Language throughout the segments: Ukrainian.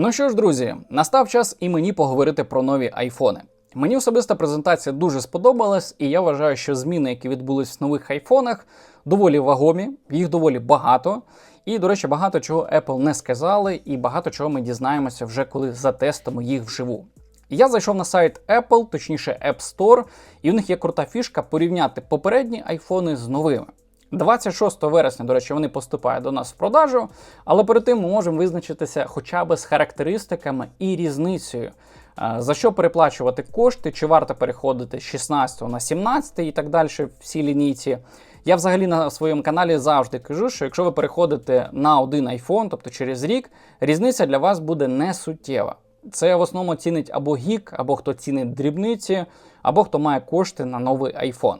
Ну що ж, друзі, настав час і мені поговорити про нові айфони. Мені особиста презентація дуже сподобалась, і я вважаю, що зміни, які відбулись в нових айфонах, доволі вагомі, їх доволі багато. І, до речі, багато чого Apple не сказали, і багато чого ми дізнаємося вже коли затестимо їх вживу. Я зайшов на сайт Apple, точніше App Store, і в них є крута фішка порівняти попередні айфони з новими. 26 вересня, до речі, вони поступають до нас в продажу, але перед тим ми можемо визначитися хоча б з характеристиками і різницею. Е, За що переплачувати кошти, чи варто переходити з 16 на 17 і так далі, всі лінійці. Я взагалі на своєму каналі завжди кажу, що якщо ви переходите на один iPhone, тобто через рік, різниця для вас буде не суттєва. Це в основному цінить або гік, або хто цінить дрібниці, або хто має кошти на новий iPhone.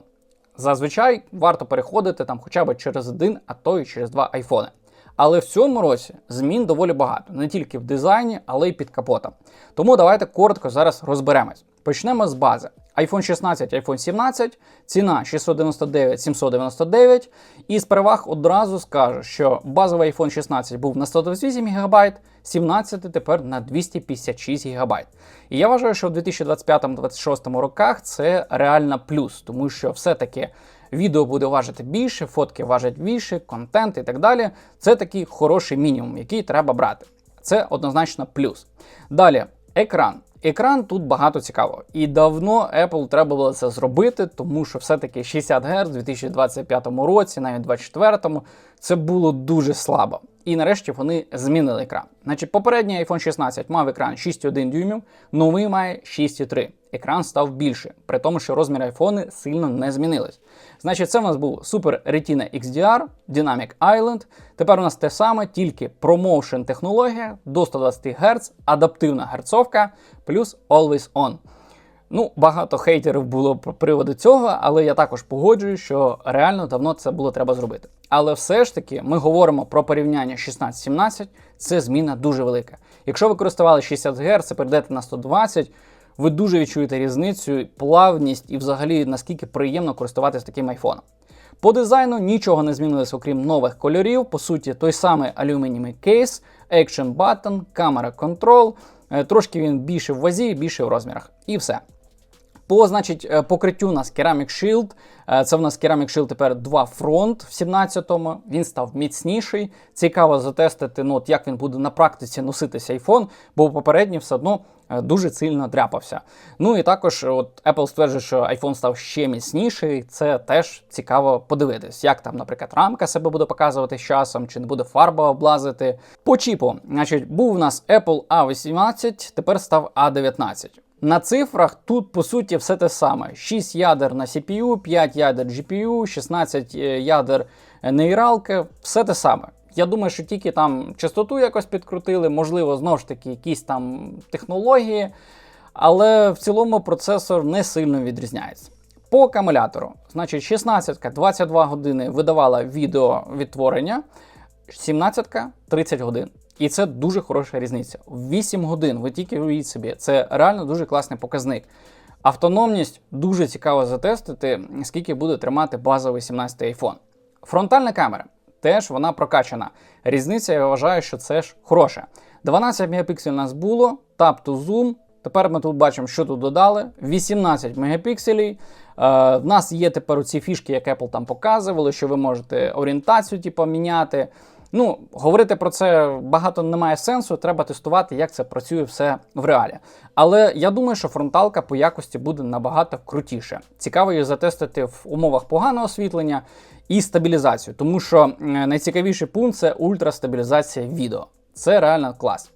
Зазвичай варто переходити там хоча б через один, а то й через два айфони. Але в цьому році змін доволі багато, не тільки в дизайні, але й під капотом. Тому давайте коротко зараз розберемось. Почнемо з бази. iPhone 16, iPhone 17, ціна 699-799. І з переваг одразу скажу, що базовий iPhone 16 був на 128 ГБ, 17 тепер на 256 ГБ. І я вважаю, що в 2025-2026 роках це реально плюс, тому що все-таки відео буде важити більше, фотки важать більше, контент і так далі. Це такий хороший мінімум, який треба брати. Це однозначно плюс. Далі, екран. Екран тут багато цікавого. І давно Apple треба було це зробити, тому що все-таки 60 Гц у 2025 році, навіть 2024, це було дуже слабо. І нарешті вони змінили екран. Значить, попередній iPhone 16 мав екран 6,1 дюймів, новий має 6,3. Екран став більше, при тому, що розміри айфони сильно не змінились. Значить, це в нас був Super Retina XDR, Dynamic Island. Тепер у нас те саме, тільки ProMotion технологія до 120 Гц, адаптивна герцовка, плюс Always On. Ну, багато хейтерів було про приводу цього, але я також погоджую, що реально давно це було треба зробити. Але все ж таки ми говоримо про порівняння 16-17, це зміна дуже велика. Якщо ви користували 60 Гц, перейдете на 120, ви дуже відчуєте різницю, плавність і взагалі наскільки приємно користуватися таким айфоном. По дизайну нічого не змінилося, окрім нових кольорів. По суті, той самий алюмінієвий кейс, Action Button, камера Control. Е, Трошки він більше в вазі, більше в розмірах. І все. По значить, е, покриттю у нас Ceramic Shield. Е, Це в нас Ceramic Shield тепер 2 фронт в 17-му. Він став міцніший. Цікаво затестити, ну, от як він буде на практиці носитися iPhone, бо попередній все одно е, дуже сильно дряпався. Ну і також от Apple стверджує, що iPhone став ще міцніший. Це теж цікаво подивитись, як там, наприклад, рамка себе буде показувати з часом, чи не буде фарба облазити. По чіпу, значить, був у нас Apple A18, тепер став A19. На цифрах тут по суті все те саме: 6 ядер на CPU, 5 ядер GPU, 16 е, ядер нейралки, все те саме. Я думаю, що тільки там частоту якось підкрутили, можливо, знову ж таки, якісь там технології, але в цілому процесор не сильно відрізняється. По акумулятору, значить, 16 22 години видавала відео відтворення, 17 30 годин. І це дуже хороша різниця. 8 годин, ви тільки уявіть собі, це реально дуже класний показник. Автономність дуже цікаво затестити, скільки буде тримати базовий 17 iPhone. Фронтальна камера теж вона прокачана. Різниця, я вважаю, що це ж хороше. 12 мегапікселів у нас було, tap to zoom. Тепер ми тут бачимо, що тут додали. 18 мегапікселів. Е, в нас є тепер ці фішки, як Apple там показували, що ви можете орієнтацію типу, міняти. Ну, говорити про це багато немає сенсу, треба тестувати, як це працює все в реалі. Але я думаю, що фронталка по якості буде набагато крутіше. Цікаво її затестити в умовах поганого освітлення і стабілізацію, тому що е, найцікавіший пункт це ультрастабілізація відео. Це реально клас.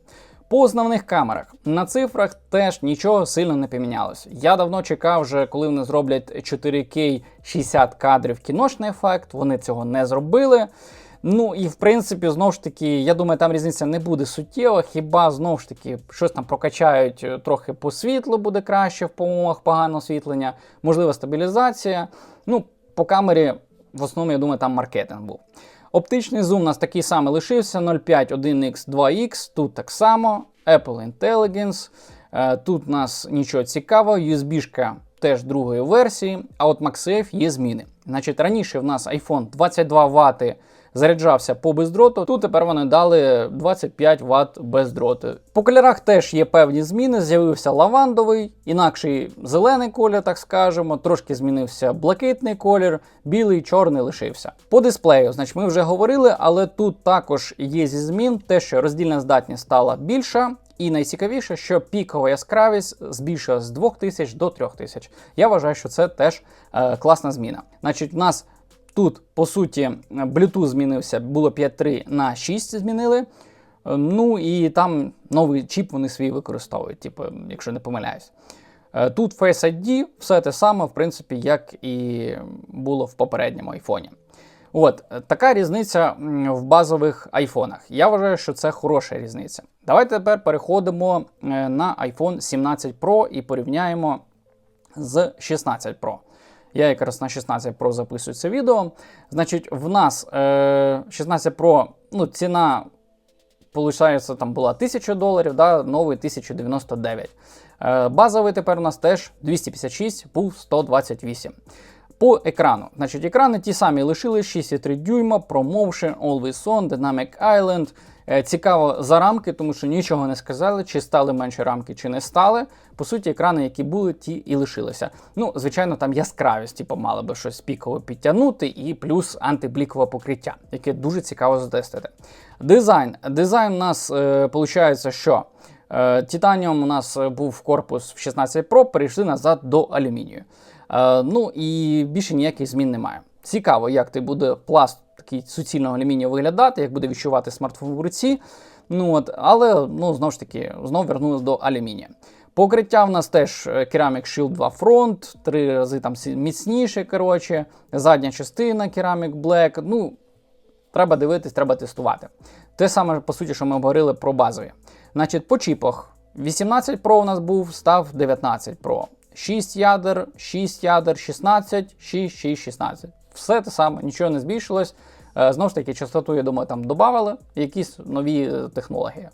По основних камерах на цифрах теж нічого сильно не помінялося. Я давно чекав, вже коли вони зроблять 4К 60 кадрів кіношний ефект. Вони цього не зробили. Ну і в принципі, знову ж таки, я думаю, там різниця не буде суттєва. Хіба знову ж таки щось там прокачають е, трохи по світлу, буде краще в умовах поганого освітлення, можливо, стабілізація. Ну, по камері, в основному, я думаю, там маркетинг був. Оптичний зум у нас такий самий лишився: 0,5, 1x, 2x. Тут так само. Apple Intelligence. Е, Тут у нас нічого цікавого, USB-шка теж другої версії, а от MagSafe є зміни. Значить, раніше в нас iPhone 22 Вт заряджався по бездроту. Тут тепер вони дали 25 Вт бездроту. По кольорах теж є певні зміни. З'явився лавандовий, інакший зелений колір, так скажемо. Трошки змінився блакитний колір, білий, чорний лишився. По дисплею, значить, ми вже говорили, але тут також є зі змін те, що роздільна здатність стала більша. І найцікавіше, що пікова яскравість збільшилась з 2000 до 3000. Я вважаю, що це теж е, класна зміна. Значить, у нас тут, по суті, Bluetooth змінився, було 5.3 на 6 змінили. Е, Ну і там новий чіп вони свій використовують, типу, якщо не помиляюсь. Е, Тут Face ID все те саме, в принципі, як і було в попередньому айфоні. От така різниця в базових айфонах. Я вважаю, що це хороша різниця. Давайте тепер переходимо е, на iPhone 17 Pro і порівняємо з 16 Pro. Я якраз на 16 Pro записую це відео. Значить, в нас е, 16 Pro, ну, ціна, получається, там була 1000 доларів, да, новий 1099. Е, базовий тепер у нас теж 256, був 128. По екрану. Значить, екрани ті самі лишили 6,3 дюйма, ProMotion, Always On, Dynamic Island. Е, Цікаво за рамки, тому що нічого не сказали, чи стали менші рамки, чи не стали. По суті, екрани, які були, ті і лишилися. Ну, звичайно, там яскравість, типу, мали би щось пікове підтягнути, і плюс антиблікове покриття, яке дуже цікаво затестити. Дизайн. Дизайн у нас е, виходить, що е, Титаніум у нас був корпус в 16 Pro, перейшли назад до алюмінію. Е, ну і більше ніяких змін немає. Цікаво, як ти буде пласт такий суцільного алюмінію виглядати, як буде відчувати смартфон в руці. Ну от, але ну знову ж таки, знову вернулись до алюмінія. Покриття в нас теж е, Ceramic Shield 2 Front, три рази там міцніше. Коротше, задня частина Ceramic Black. Ну, треба дивитись, треба тестувати. Те саме, по суті, що ми говорили про базові. Значить, по чіпах 18 Pro у нас був, став 19 Pro. 6 ядер, 6 ядер, 16, 6, 6, 16. Все те саме, нічого не збільшилось. Е, Знову ж таки, частоту, я думаю, там додавали якісь нові е, технології.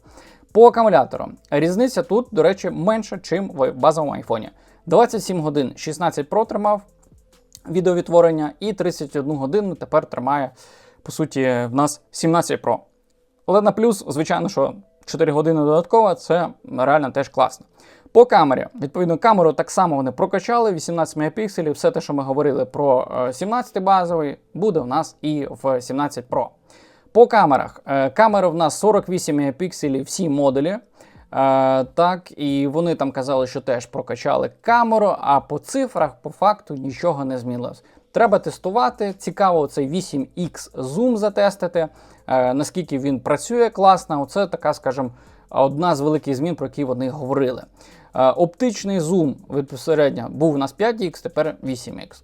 По акумуляторам. Різниця тут, до речі, менша, ніж в базовому айфоні. 27 годин 16 Pro тримав відеовідтворення, і 31 годину тепер тримає, по суті, в нас 17 Pro. Але на плюс, звичайно, що 4 години додатково це реально теж класно. По камері, відповідно, камеру так само вони прокачали, 18 мегапікселів, все те, що ми говорили про е, 17 базовий, буде у нас і в 17 Pro. По камерах. Е, Камери в нас 48 мегапікселів всі модулі. Е, так, і вони там казали, що теж прокачали камеру, а по цифрах, по факту, нічого не змінилось. Треба тестувати. Цікаво, цей 8X Zoom затестити, е, наскільки він працює класно. Оце така, скажімо, одна з великих змін, про які вони говорили. Е, Оптичний зум безпосередньо був у нас 5X, тепер 8X.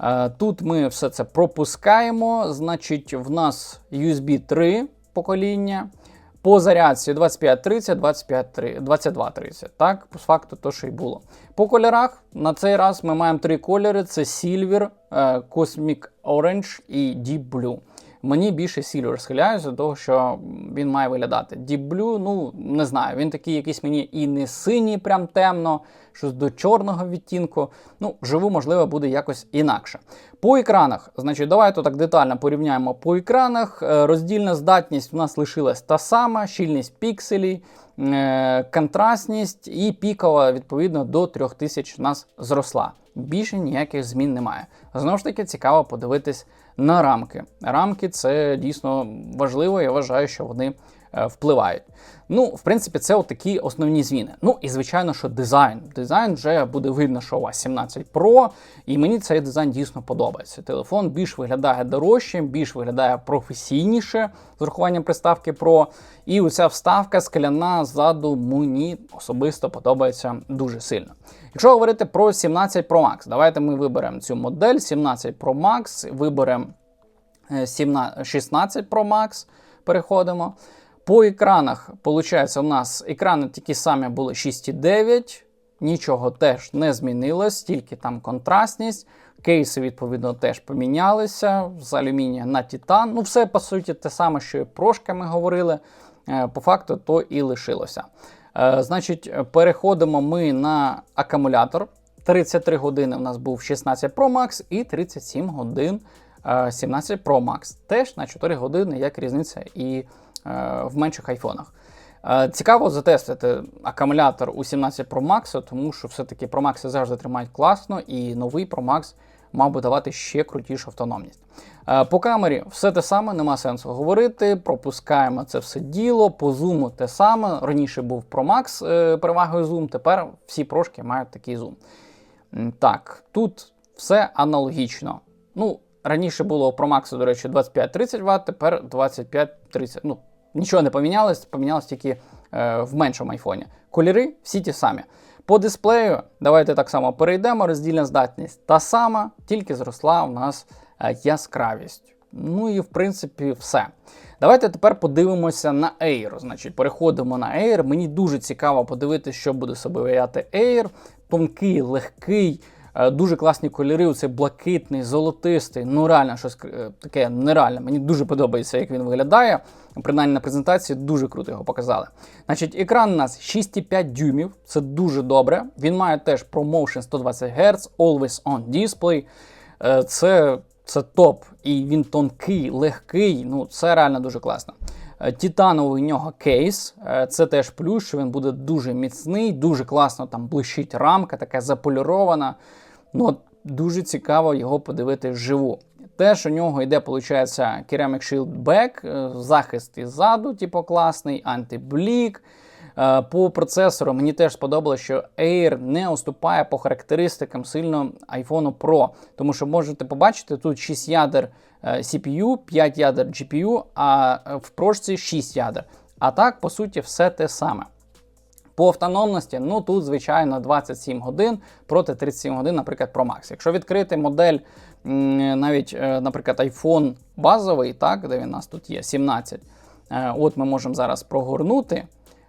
Е, Тут ми все це пропускаємо. Значить, в нас USB 3 покоління. По зарядці 2530, 2530, 2230. Так, по факту то, що й було. По кольорах на цей раз ми маємо три кольори: це Silver, е, Cosmic Orange і Deep Blue. Мені більше Silver схиляюся того, що він має виглядати. Blue, ну не знаю, він такий якийсь мені і не синій, прям темно, щось до чорного відтінку. Ну, вживу, можливо, буде якось інакше. По екранах, значить, давайте так детально порівняємо по екранах. Е, Роздільна здатність у нас лишилась та сама, щільність пікселів, е, контрастність і пікова, відповідно, до 3000 у нас зросла. Більше ніяких змін немає. Знову ж таки, цікаво подивитись на рамки. Рамки це дійсно важливо, я вважаю, що вони впливають. Ну, в принципі, це такі основні зміни. Ну і звичайно, що дизайн. Дизайн вже буде видно, що у вас 17 Pro, і мені цей дизайн дійсно подобається. Телефон більш виглядає дорожчим, більш виглядає професійніше з урахуванням приставки Pro. І оця вставка скляна ззаду мені особисто подобається дуже сильно. Якщо говорити про 17 Pro Max, давайте ми виберемо цю модель 17 Pro Max, виберемо е, 17 16 Pro Max, переходимо. По екранах, виходить, у нас екрани такі самі були 6,9, нічого теж не змінилось, тільки там контрастність. Кейси, відповідно, теж помінялися з алюмінія на титан. Ну, все, по суті, те саме, що і прошка ми говорили. Е, По факту, то і лишилося. Е, Значить, переходимо ми на акумулятор. 33 години у нас був 16 Pro Max і 37 годин е, 17 Pro Max. Теж на 4 години, як різниця і е, в менших айфонах. Е, Цікаво затестити акумулятор у 17 Pro Max, тому що все-таки Pro Max завжди тримають класно, і новий Pro Max мав би давати ще крутішу автономність. Е, По камері все те саме, нема сенсу говорити. Пропускаємо це все діло. По зуму те саме. Раніше був Pro Max е, перевагою зум, тепер всі прошки мають такий зум. Так, тут все аналогічно. Ну, раніше було у Pro до речі, 25-30 Вт, тепер 25-30. Ну, нічого не помінялось, помінялось тільки е, в меншому айфоні. Кольори всі ті самі. По дисплею, давайте так само перейдемо. Роздільна здатність та сама, тільки зросла у нас е, яскравість. Ну і в принципі все. Давайте тепер подивимося на Air. Значить, переходимо на Air. Мені дуже цікаво подивитися, що буде собою вияти Air. Тонкий, легкий, дуже класні кольори. Оцей блакитний, золотистий. Ну реально щось е, таке нереальне. Мені дуже подобається, як він виглядає. Принаймні на презентації дуже круто його показали. Значить, екран у нас 6,5 дюймів, це дуже добре. Він має теж ProMotion 120 Гц, Always On Display. Е, Це, це топ. І він тонкий, легкий. Ну, це реально дуже класно. Е, Титановий у нього кейс. Е, Це теж плюс, що він буде дуже міцний, дуже класно там блищить рамка, така заполірована. Ну, дуже цікаво його подивити вживу. Теж у нього йде, виходить, Ceramic Shield Back, е, захист іззаду, типу класний, антиблік. Е, По процесору мені теж сподобалося, що Air не уступає по характеристикам сильно iPhone Pro. Тому що можете побачити, тут 6 ядер е, CPU, 5 ядер GPU, а в прошці 6 ядер. А так, по суті, все те саме. По автономності, ну тут, звичайно, 27 годин проти 37 годин, наприклад, Pro Max. Якщо відкрити модель, навіть, е, наприклад, iPhone базовий, так, де він у нас тут є, 17, е, от ми можемо зараз прогорнути.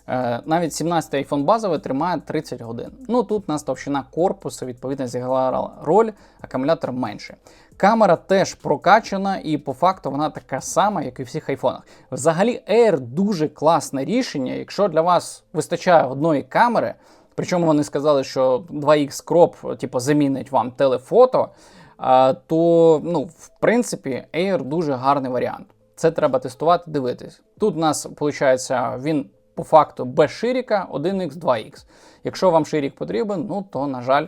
Е, Навіть 17 iPhone базовий тримає 30 годин. Ну тут у нас товщина корпусу, відповідно, зіграла роль, акумулятор менший. Камера теж прокачана, і по факту вона така сама, як і в всіх айфонах. Взагалі, Air дуже класне рішення. Якщо для вас вистачає одної камери, причому вони сказали, що 2X Crop типу, замінить вам телефото, то ну, в принципі Air дуже гарний варіант. Це треба тестувати, дивитись. Тут у нас виходить, він по факту без ширіка 1X, 2X. Якщо вам ширік потрібен, ну то, на жаль,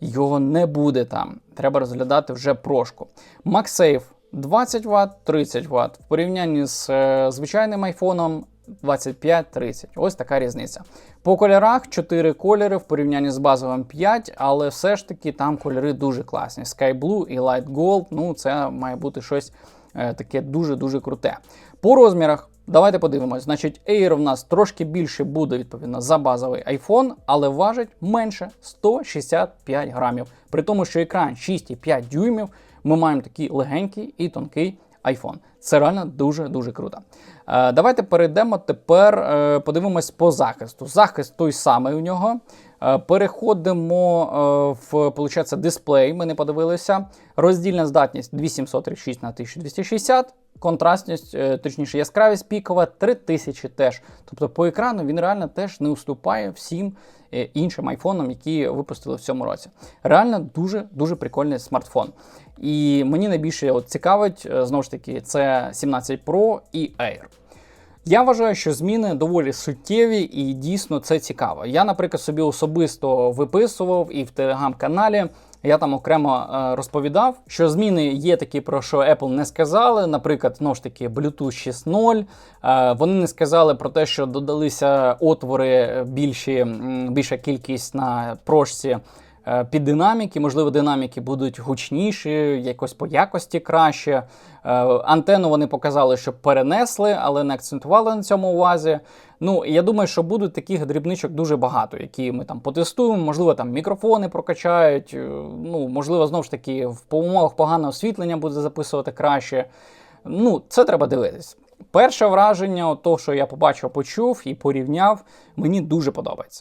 його не буде там. Треба розглядати вже прошку. MagSafe 20 Вт, 30 Вт. В порівнянні з е, звичайним айфоном 25-30. Ось така різниця. По кольорах 4 кольори в порівнянні з базовим 5, але все ж таки там кольори дуже класні. Sky Blue і Light Gold. Ну, це має бути щось е, таке дуже-дуже круте. По розмірах. Давайте подивимось. Значить, Air в нас трошки більше буде відповідно за базовий iPhone, але важить менше 165 грамів. При тому, що екран 6,5 дюймів, ми маємо такий легенький і тонкий iPhone. Це реально дуже-дуже круто. Е, давайте перейдемо тепер, е, подивимось по захисту. Захист той самий у нього. Е, переходимо в получається, дисплей. Ми не подивилися. Роздільна здатність 2736 на 1260. Контрастність, е, точніше, яскравість пікова 3000 теж. Тобто по екрану він реально теж не уступає всім е, іншим айфонам, які випустили в цьому році. Реально дуже дуже прикольний смартфон. І мені найбільше от цікавить, е, знову ж таки, це 17 Pro і Air. Я вважаю, що зміни доволі суттєві і дійсно це цікаво. Я, наприклад, собі особисто виписував і в телеграм-каналі. Я там окремо е, розповідав, що зміни є такі, про що Apple не сказали. Наприклад, знову ж таки, Bluetooth 6.0. Е, вони не сказали про те, що додалися отвори більші, більша кількість на прошці е, під динаміки. Можливо, динаміки будуть гучніші, якось по якості краще. Е, Антенну вони показали, що перенесли, але не акцентували на цьому увазі. Ну, я думаю, що будуть таких дрібничок дуже багато, які ми там потестуємо. Можливо, там мікрофони прокачають. е, Ну, можливо, знову ж таки, в умовах поганого освітлення буде записувати краще. Ну, це треба дивитись. Перше враження, того, що я побачив, почув і порівняв, мені дуже подобається.